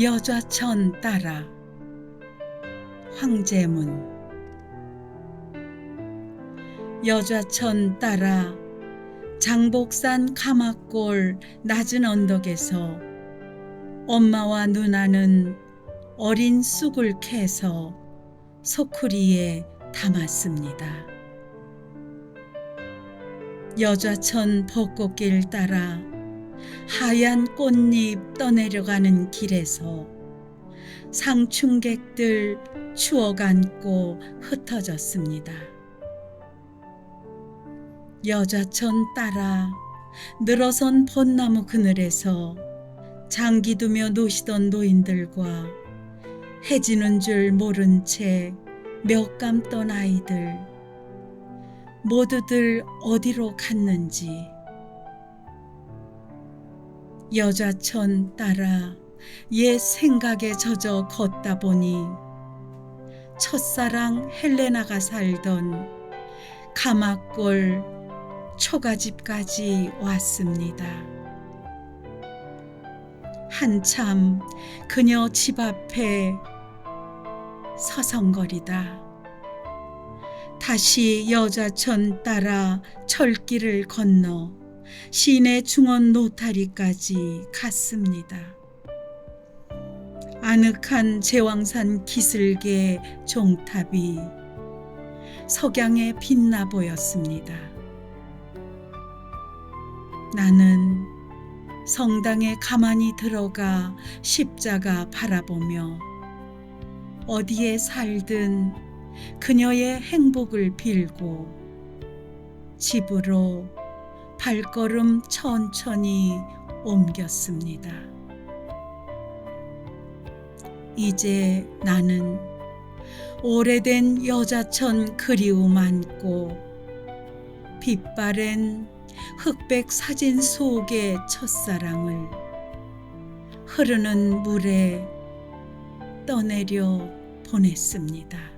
여좌천 따라 황제문 여좌천 따라 장복산 가마골 낮은 언덕에서 엄마와 누나는 어린 쑥을 캐서 소쿠리에 담았습니다. 여좌천 벚꽃길 따라 하얀 꽃잎 떠내려가는 길에서 상충객들 추억 안고 흩어졌습니다. 여좌천 따라 늘어선 벚나무 그늘에서 장기 두며 노시던 노인들과 해지는 줄 모른 채 몇 감던 아이들 모두들 어디로 갔는지 여자천 따라 옛 생각에 젖어 걷다 보니 첫사랑 헬레나가 살던 가마골 초가집까지 왔습니다. 한참 그녀 집 앞에 서성거리다. 다시 여자천 따라 철길을 건너 시내 중원 노타리까지 갔습니다. 아늑한 제왕산 기슭의 종탑이 석양에 빛나 보였습니다. 나는 성당에 가만히 들어가 십자가 바라보며 어디에 살든 그녀의 행복을 빌고 집으로 발걸음 천천히 옮겼습니다. 이제 나는 오래된 여자천 그리움 안고 빛바랜 흑백 사진 속의 첫사랑을 흐르는 물에 떠내려 보냈습니다.